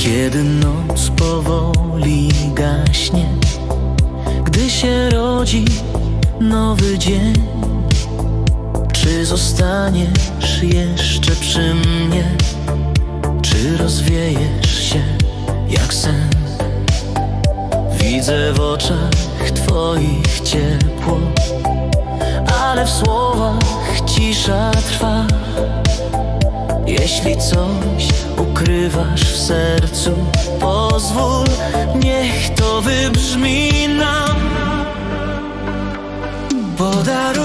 Kiedy noc powoli gaśnie Gdy się rodzi nowy dzień Czy zostaniesz jeszcze przy mnie? Czy rozwiejesz się jak sen? Widzę w oczach twoich ciepło Ale w słowach cisza trwa jeśli coś ukrywasz w sercu, pozwól, niech to wybrzmi nam. Podaruj.